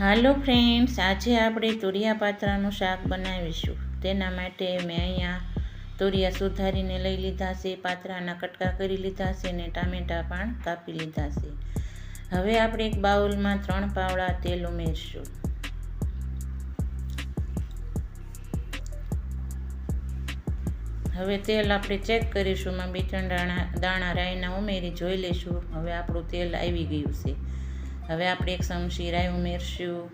હાલો friends, આજે આપણે તુરિયા પાત્રાનું શાક બનાવીશું. તેના માટે મેં અહીંયા તુરિયા સુધારીને લઈ લીધા છે, પાત્રાના કટકા કરી લીધા છે અને ટામેટાં પણ કાપી લીધા છે. હવે આપણે એક બાઉલમાં ત્રણ પાવડા તેલ ઉમેરશું. હવે તેલ આપણે ચેક કરીશું માં બે ત્રણ દાણા દાણા રાઈના ઉમેરી જોઈ લઈશું. હવે આપણું તેલ આવી ગયું છે. હવે આપણે એક ચમચી રાઈ ઉમેરશું.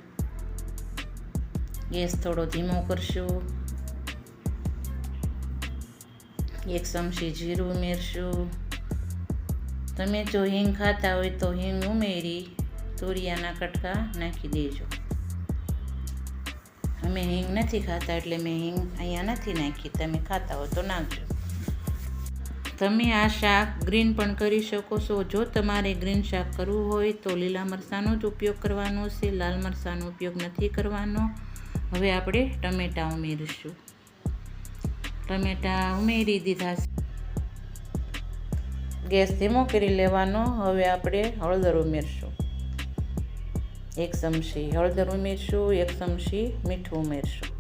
ગેસ થોડો ધીમો કરશું. એક ચમચી જીરું ઉમેરશું. તમે જો હિંગ ખાતા હોય તો હિંગ ઉમેરી તુરિયાના કટકા નાખી દેજો. અમે હિંગ નથી ખાતા એટલે મેં હિંગ અહીંયા નથી નાખી. તમે ખાતા હો તો નાખજો. તમે આ શાક ગ્રીન પણ કરી શકો છો. જો તમારે ગ્રીન શાક કરવું હોય તો લીલા મરચાંનો જ ઉપયોગ કરવાનો છે. લાલ મરચાંનો ઉપયોગ નથી કરવાનો. હવે આપણે ટમેટાં ઉમેરીશું. ટમેટાં ઉમેરી દીધા ગેસ ધીમો કરી લેવાનો. હવે આપણે હળદર ઉમેરશું. એક ચમચી હળદર ઉમેરશું. એક ચમચી મીઠું ઉમેરશું.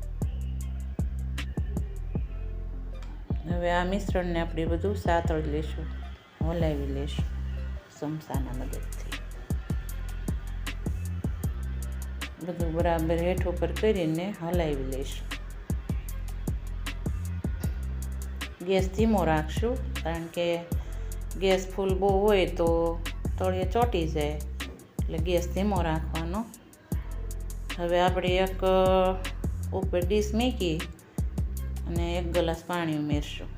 હવે આ મિશ્રણને આપણે બધું સાતળ લઈશું હલાવી લઈશું ચમચાના મદદથી. બધું બરાબર હેઠ ઉપર કરીને હલાવી લઈશું ગેસ ધીમો રાખશું, કારણ કે ગેસ ફૂલ બહુ હોય તો તળિયે ચોંટી જાય, એટલે ગેસ ધીમો રાખવાનો. હવે આપણે એક ઉપર ડીશ મૂકી અને એક ગ્લાસ પાણી ઉમેરશું.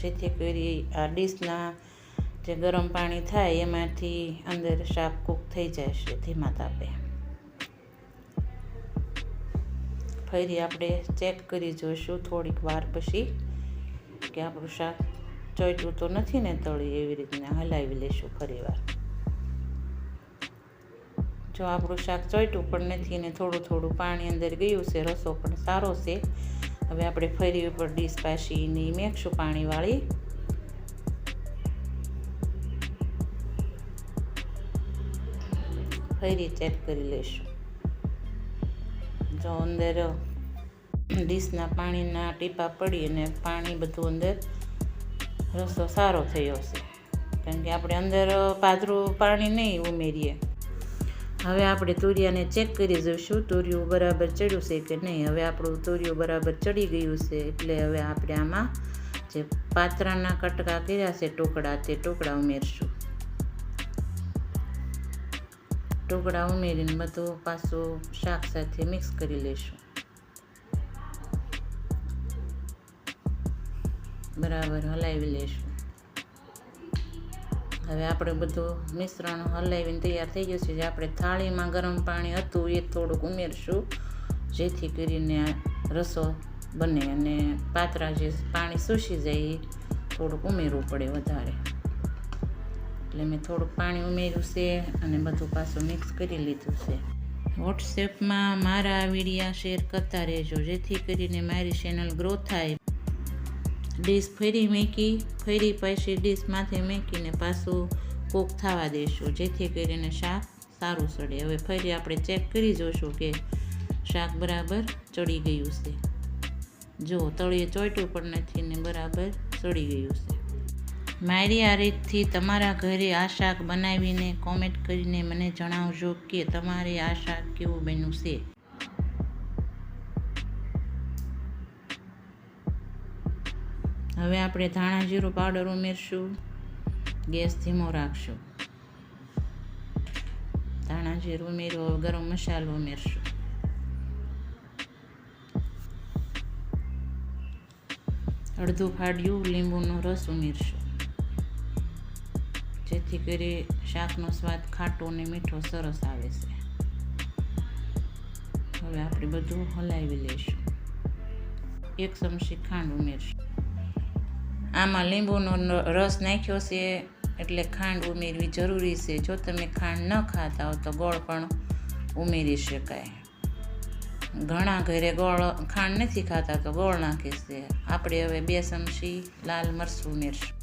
જેથી કરી આ ડીશના જે ગરમ પાણી થાય એમાંથી અંદર શાક કૂક થઈ જશે ધીમા તાપે. ફરી આપણે ચેક કરી જોઈશું થોડીક વાર પછી કે આપણું શાક ચોઈટું તો નથી ને તળી એવી રીતના હલાવી લઈશું ફરી વાર. જો આપણું શાક ચોઈટું પણ નથી ને થોડું થોડું પાણી અંદર ગયું છે, રસો પણ સારો છે હવે આપણે ફરી ઉપર ડીશ પાછીની મેકશું પાણીવાળી ફરી ચેક કરી લઈશું. જો અંદર ડીશના પાણીના ટીપા પડી અને પાણી બધું અંદર રસો સારો થયો હશે. કારણ કે આપણે અંદર પાતળું પાણી નહીં ઉમેરીએ. હવે આપણે તુરિયાને ચેક કરી જોઈશું. તુરિયું બરાબર ચડ્યું છે કે નહીં? હવે આપણું તુરિયું બરાબર ચડી ગયું છે. એટલે હવે આપણે આમાં જે પાત્રાના કટકા કર્યા છે ટુકડા, તે ટુકડા ઉમેરશું. ટુકડા ઉમેરીને બધું પાછું શાક સાથે મિક્સ કરી લઈશું. બરાબર હલાવી લઈશું. હવે આપણે બધું મિશ્રણ હલાવીને તૈયાર થઈ ગયું છે. જે આપણે થાળીમાં ગરમ પાણી હતું એ થોડુંક ઉમેરશું, જેથી કરીને રસો બને અને પાત્રા જે પાણી સૂસી જાય એ થોડુંક ઉમેરવું પડે વધારે. એટલે મેં થોડુંક પાણી ઉમેર્યું છે અને બધું પાછું મિક્સ કરી લીધું છે. વોટ્સએપમાં મારા વિડીયા શેર કરતા રહેજો, જેથી કરીને મારી ચેનલ ગ્રો થાય. ડીશ ફરી મેકી, ફરી પછી ડીશમાંથી મેકીને પાછું કોક થવા દઈશું જેથી કરીને શાક સારું સડે. હવે ફરી આપણે ચેક કરી જોશું કે શાક બરાબર ચડી ગયું છે. જો, તળિયે ચોટ્યું પણ નથી ને બરાબર ચડી ગયું છે. મારી આ રીતથી તમારા ઘરે આ શાક બનાવીને કોમેન્ટ કરીને મને જણાવજો કે તમારે આ શાક કેવું બન્યું છે. હવે આપણે ધાણા જીરું પાવડર ઉમેરશું. ગેસ ધીમો રાખશું. ધાણા જીરું ઉમેરો ગરમ મસાલો ઉમેરશું. અડધું ફાડ્યું, લીંબુનો રસ ઉમેરશું. જેથી કરી શાકનો સ્વાદ ખાટો અને મીઠો સરસ આવે છે. હવે આપણે બધું હલાવી લઈશું. એક ચમચી ખાંડ ઉમેરશું. આમાં લીંબુનો રસ નાખ્યો છે એટલે ખાંડ ઉમેરવી જરૂરી છે. જો તમે ખાંડ ન ખાતા હો તો ગોળ પણ ઉમેરી શકાય. ઘણા ઘરે ગોળ ખાંડ નથી ખાતા તો ગોળ નાખે છે. આપણે હવે બે ચમચી લાલ મરચું ઉમેરશું.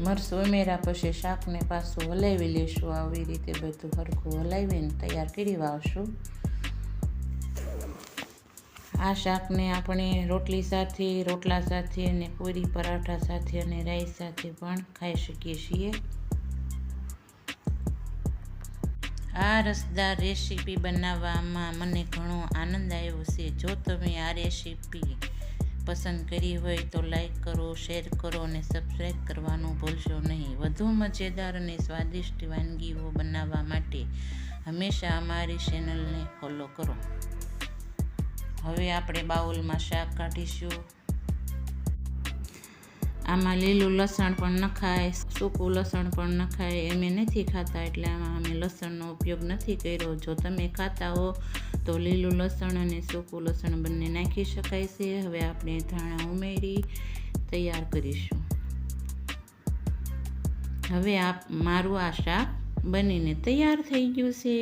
મરચું ઉમેર્યા પછી શાકને પાછું હલાવી લઈશું આવી રીતે બધું હરખું હલાવીને તૈયાર કરી વાવશું આ શાકને આપણે રોટલી સાથે, રોટલા સાથે અને પૂરી, પરાઠા સાથે અને રાઈસ સાથે પણ ખાઈ શકીએ છીએ. આ રસદાર રેસીપી બનાવવામાં મને ઘણો આનંદ આવ્યો છે. જો તમે આ રેસીપી પસંદ કરી હોય તો લાઈક કરો, શેર કરો અને સબસ્ક્રાઈબ કરવાનું ભૂલશો નહીં. વધુ મજેદાર અને સ્વાદિષ્ટ વાનગીઓ બનાવવા માટે હંમેશા અમારી ચેનલને ફોલો કરો. હવે આપણે બાઉલમાં શાક કાઢીશું. આમાં લીલું લસણ પણ નખાય, સૂકું લસણ પણ નખાય. અમે નથી ખાતા, એટલે આમાં અમે લસણનો ઉપયોગ નથી કર્યો. જો તમે ખાતા હો, તો લીલું લસણ અને સૂકું લસણ બંને નાખી શકાય છે. હવે આપણે ધાણા ઉમેરી તૈયાર કરીશું. હવે આ મારું આ શાક બનીને તૈયાર થઈ ગયું છે.